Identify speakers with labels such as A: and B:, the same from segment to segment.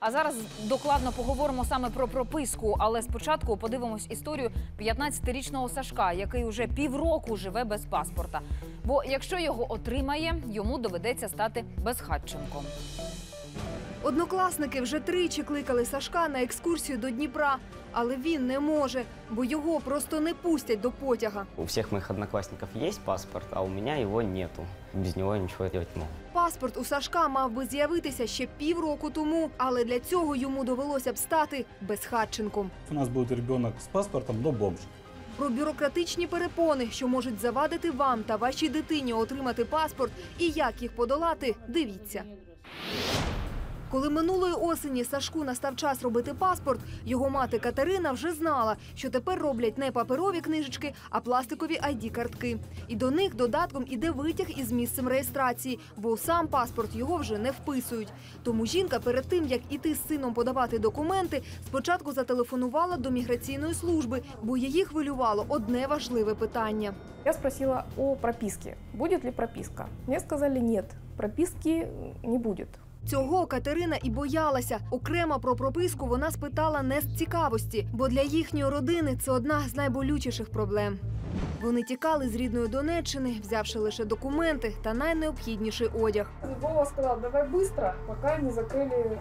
A: А зараз докладно поговоримо саме про прописку. Але спочатку подивимось історію 15-річного Сашка, який уже півроку живе без паспорта. Бо якщо його отримає, йому доведеться стати безхатченком.
B: Однокласники вже тричі кликали Сашка на екскурсію до Дніпра, але він не може, бо його просто не пустять до потяга.
C: У всех моих одноклассников есть паспорт, а у меня его нету. Без него я ничего делать не могу.
B: Паспорт у Сашка мав би з'явитися ще півроку тому, але для цього йому довелося б стати безхатченком.
D: У нас будет ребенок с паспортом, но бомж.
B: Про бюрократичні перепони, що можуть завадити вам та вашій дитині отримати паспорт, і як їх подолати, дивіться. Коли минулої осені Сашку настав час робити паспорт, його мати Катерина вже знала, що тепер роблять не паперові книжечки, а пластикові id картки І до них додатком іде витяг із місцем реєстрації, бо сам паспорт його вже не вписують. Тому жінка перед тим, як іти з сином подавати документи, спочатку зателефонувала до міграційної служби, бо її хвилювало одне важливе питання.
E: Я спросила о прописке. Будет ли прописка? Мне сказали нет, прописки не будет.
B: Цього Катерина і боялася. Окремо про прописку вона спитала не з цікавості, бо для їхньої родини це одна з найболючіших проблем. Вони тікали з рідної Донеччини, взявши лише документи та найнеобхідніший одяг.
E: Вова сказал, давай быстро, пока не закрыли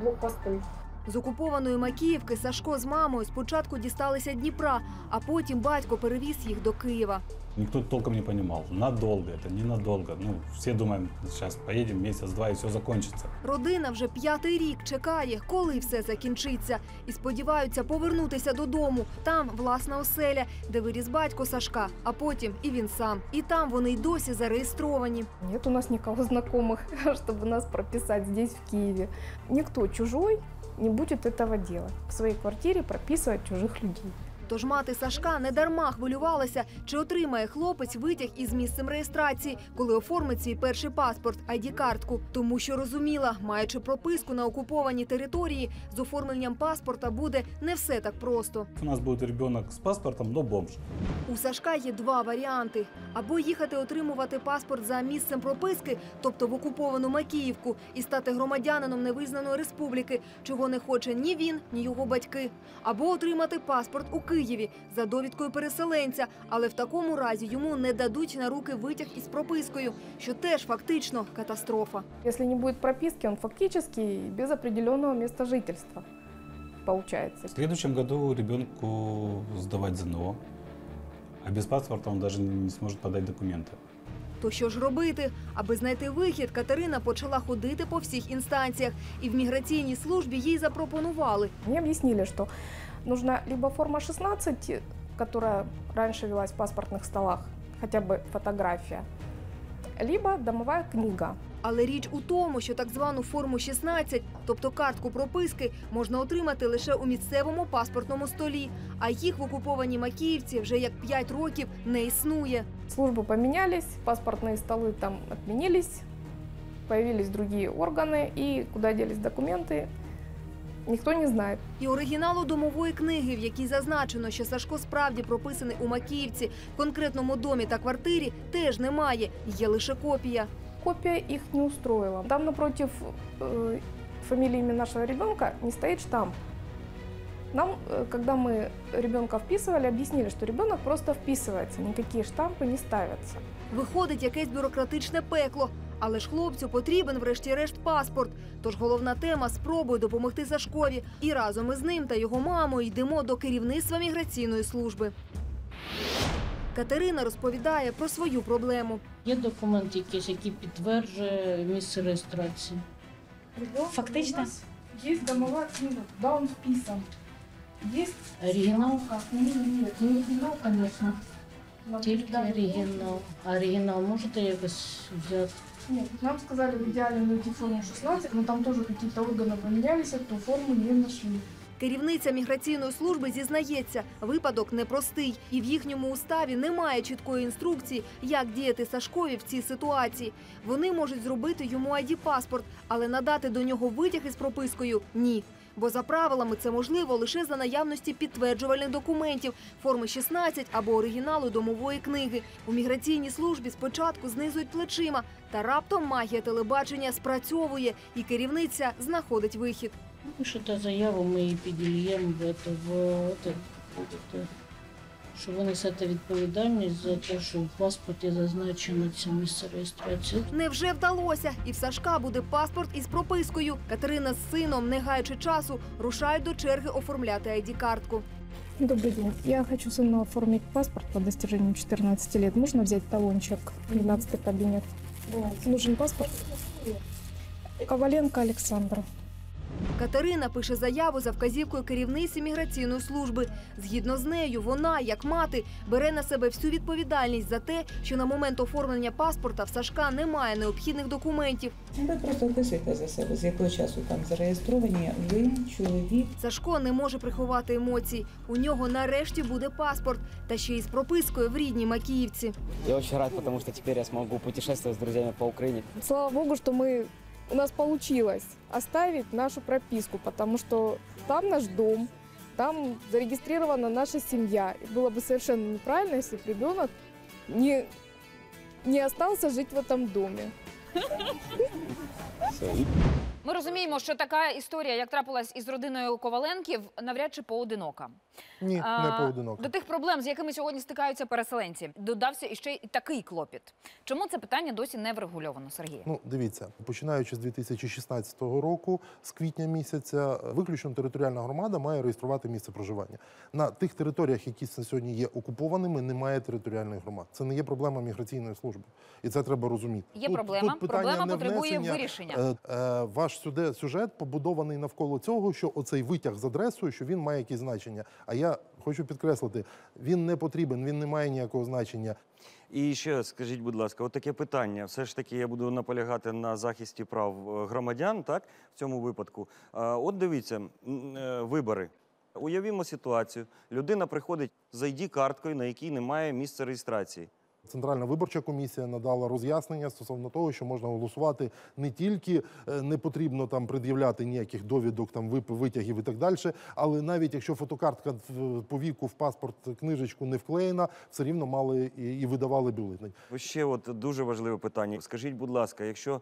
E: блокпосты.
B: З окупованої Макіївки Сашко з мамою спочатку дісталися Дніпра, а потім батько перевіз їх до Києва.
D: Никто толком не понимал, надолго это, ненадолго. Ну, все думаем, сейчас поедем месяц-два и все закончится.
B: Родина вже п'ятий рік чекає, коли все закінчиться, і сподіваються повернутися додому. Там власна оселя, де виріс батько Сашка, а потім і він сам. І там вони й досі зареєстровані.
E: Нет у нас никого знакомых, чтобы нас прописать здесь, в Киеве. Никто чужой не будет этого делать. В своей квартире прописывать чужих людей.
B: Тож мати Сашка недарма хвилювалася, чи отримає хлопець витяг із місцем реєстрації, коли оформить свій перший паспорт id картку тому що розуміла, маючи прописку на окупованій території, з оформленням паспорта буде не все так просто.
D: У нас будет ребенок с паспортом, но бомж.
B: У Сашка є два варіанти: або їхати отримувати паспорт за місцем прописки, тобто в окуповану Макіївку, і стати громадянином невизнаної республіки, чого не хоче ні він, ні його батьки, або отримати паспорт у Києві за довідкою переселенця, але в такому разі йому не дадуть на руки витяг із пропискою, що теж фактично катастрофа.
E: Если не будет прописки, он фактически без определенного места жительства получается.
D: В следующем году ребенку сдавать ЗНО, а без паспорта он даже не сможет подать документы.
B: То що ж робити? Аби знайти вихід, Катерина почала ходити по всіх інстанціях, і в міграційній службі їй запропонували
E: Мне объяснили, что нужна либо форма 16, которая раньше велась в паспортных столах, хотя бы фотография, либо домовая книга.
B: Але річ у тому, що так звану форму 16, тобто картку прописки, можна отримати лише у місцевому паспортному столі, а їх в окупованій Макіївці вже як 5 років не існує.
E: Службы поменялись, паспортные столы там отменились, появились другие органы, и куда делись документы, никто не знает.
B: І оригіналу домової книги, в якій зазначено, що Сашко справді прописаний у Макіївці, в конкретному домі та квартирі, теж немає. Є лише копія.
E: Копия их не устроила. Там напротив э, фамилии имени нашего ребенка не стоит штамп. Нам, э, когда мы ребенка вписывали, объяснили, что ребенок просто вписывается, никакие штампы не ставятся.
B: Виходить якесь бюрократичне пекло. Але ж хлопцю потрібен, врешті-решт, паспорт. Тож головна тема спробує допомогти Сашкові. І разом із ним та його мамою йдемо до керівництва міграційної служби. Катерина розповідає про свою проблему.
F: Є документ якийсь, який підтверджує місце реєстрації.
G: Фактично?
E: Есть домовая книга, да, он вписан. Есть
F: Оригінал,
E: Нет, не оригинал, конечно. Нам
F: тільки оригінал. Оригінал можете якось взяти?
E: Нет, нам сказали в идеале найти форму 16, но там тоже какие-то органы поменялись, эту форму не нашли.
B: Керівниця міграційної служби зізнається, випадок непростий, і в їхньому уставі немає чіткої інструкції, як діяти Сашкові в цій ситуації. Вони можуть зробити йому id паспорт, але надати до нього витяг із пропискою ні. Бо за правилами це можливо лише за наявності підтверджувальних документів, форми 16 або оригіналу домової книги. У міграційній службі спочатку знизують плечима, та раптом магія телебачення спрацьовує, і керівниця знаходить вихід.
F: Пишете заяву, ми її підільємо в, будете, що ви несете відповідальність за те, що в паспорті зазначено це місце реєстрації.
B: Невже вдалося? І в Сашка буде паспорт із пропискою. Катерина з сином, не гаючи часу, рушають до черги оформляти ID-картку.
E: Добрый день. Я хочу сыну оформить паспорт по достижению 14 лет. Можно взять талончик? 12 кабинет. Нужен паспорт? Коваленко Александра.
B: Катерина пише заяву за вказівкою керівниці міграційної служби. Згідно з нею, вона, як мати, бере на себе всю відповідальність за те, що на момент оформлення паспорта в Сашка немає необхідних документів.
H: Ви просто описуєте за себе, з якого часу там зареєстровані ви, чоловік.
B: Сашко не може приховати емоцій. У нього нарешті буде паспорт, та ще й з пропискою в рідній Макіївці.
C: Я очень рад, потому что теперь я смогу путешествовать с друзьями по Украине.
E: Слава богу, что мы у нас получилось оставить нашу прописку, потому что там наш дом, там зарегистрирована наша семья. И было бы совершенно неправильно, если бы ребенок не, не остался жить в этом доме.
C: Всё.
A: Ми розуміємо, що така історія, як трапилась із родиною Коваленків, навряд чи поодинока.
I: Ні,
A: А,
I: не поодиноко.
A: До тих проблем, з якими сьогодні стикаються переселенці, додався іще й такий клопіт. Чому це питання досі не врегульовано, Сергій?
I: Ну, дивіться, починаючи з 2016 року, з квітня місяця, виключно територіальна громада має реєструвати місце проживання. На тих територіях, які сьогодні є окупованими, немає територіальної громади. Це не є проблема міграційної служби, і це треба розуміти.
A: Є проблема.
I: питання
A: Проблема потребує
I: внесення.
A: вирішення.
I: Е, е, ваш сюди сюжет побудований навколо цього, що оцей витяг з адресою, що він має якісь значення. А я хочу підкреслити, він не потрібен, він не має ніякого значення.
J: І ще скажіть, будь ласка, от таке питання. Все ж таки, я буду наполягати на захисті прав е, громадян, так в цьому випадку. От дивіться, е, вибори. Уявімо ситуацію. Людина приходить з ID-карткою, на якій немає місця реєстрації.
I: Центральна виборча комісія надала роз'яснення стосовно того, що можна голосувати не тільки е, не потрібно там пред'являти ніяких довідок, там витягів і так далі, але навіть якщо фотокартка по віку в паспорт книжечку не вклеєна, все рівно мали і, видавали бюлетень.
J: Ще от дуже важливе питання. Скажіть, будь ласка, якщо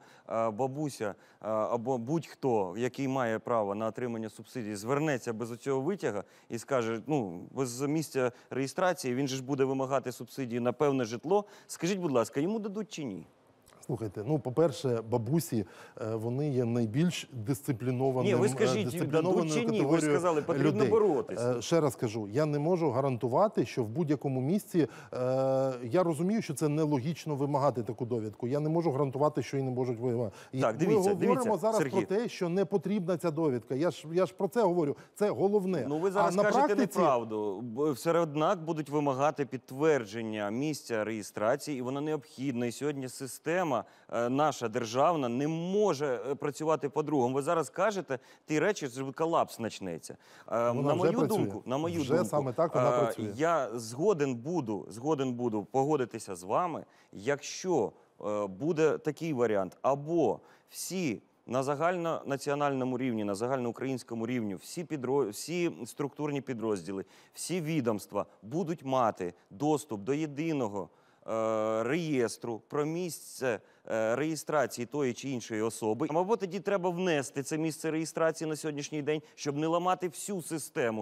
J: бабуся або будь-хто, який має право на отримання субсидій, звернеться без цього витяга і скаже, ну без місця реєстрації, він же ж буде вимагати субсидії на певне житло. Скажіть, будь ласка, йому дадуть чи ні?
I: Слухайте, ну по-перше, бабусі е, вони є найбільш дисциплінованим.
J: Ні, ви
I: е,
J: скажіть,
I: дисциплінованою
J: дадуть чи ні? Ви сказали, потрібно
I: людей.
J: боротись.
I: Е, Ще раз кажу, я не можу гарантувати, що в будь-якому місці я розумію, що це нелогічно вимагати таку довідку. Я не можу гарантувати, що і не можуть вимагати.
J: Так, дивіться,
I: Ми говоримо
J: дивіться,
I: зараз
J: Сергій.
I: про те, що не потрібна ця довідка. Я ж я ж про це говорю. Це головне.
J: Ну ви зараз
I: а
J: кажете
I: практиці,
J: неправду. Все однак будуть вимагати підтвердження місця реєстрації, і вона необхідна. І сьогодні система е, наша державна не може е, працювати по-другому. Ви зараз кажете ті речі, що колапс почнеться. Е,
I: Вона
J: на мою
I: працює.
J: думку, на мою
I: Вже
J: думку,
I: саме так вона працює.
J: Я згоден буду, згоден буду погодитися з вами, якщо буде такий варіант, або всі на загальнонаціональному рівні, на загальноукраїнському рівні, всі підро... всі структурні підрозділи, всі відомства будуть мати доступ до єдиного реєстру про місце е, реєстрації тої чи іншої особи. Або тоді треба внести це місце реєстрації на сьогоднішній день, щоб не ламати всю систему.